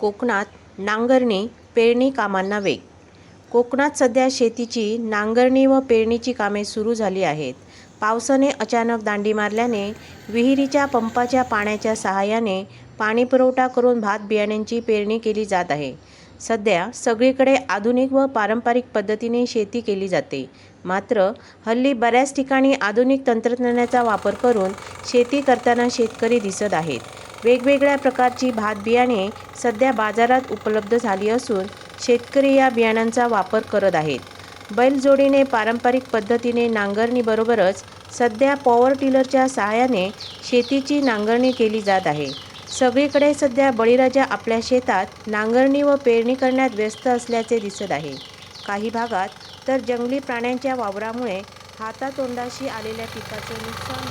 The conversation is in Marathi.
कोकणात नांगरणी पेरणी कामांना वेग. कोकणात सध्या शेतीची नांगरणी व पेरणीची कामे सुरू झाली आहेत. पावसाने अचानक दांडी मारल्याने विहिरीच्या पंपाच्या पाण्याच्या सहाय्याने पाणीपुरवठा करून भात बियाण्यांची पेरणी केली जात आहे. सध्या सगळीकडे आधुनिक व पारंपरिक पद्धतीने शेती केली जाते. मात्र हल्ली बऱ्याच ठिकाणी आधुनिक तंत्रज्ञानाचा वापर करून शेती करताना शेतकरी दिसत आहेत. वेगवेगळ्या प्रकारची भात बियाणे सध्या बाजारात उपलब्ध झाली असून शेतकरी या बियाणांचा वापर करत आहेत. बैलजोडीने पारंपरिक पद्धतीने नांगरणीबरोबरच सध्या पॉवर टिलरच्या सहाय्याने शेतीची नांगरणी केली जात आहे. सगळीकडे सध्या बळीराजा आपल्या शेतात नांगरणी व पेरणी करण्यात व्यस्त असल्याचे दिसत आहे. काही भागात तर जंगली प्राण्यांच्या वावरामुळे हातातोंडाशी आलेल्या पिकाचे नुकसान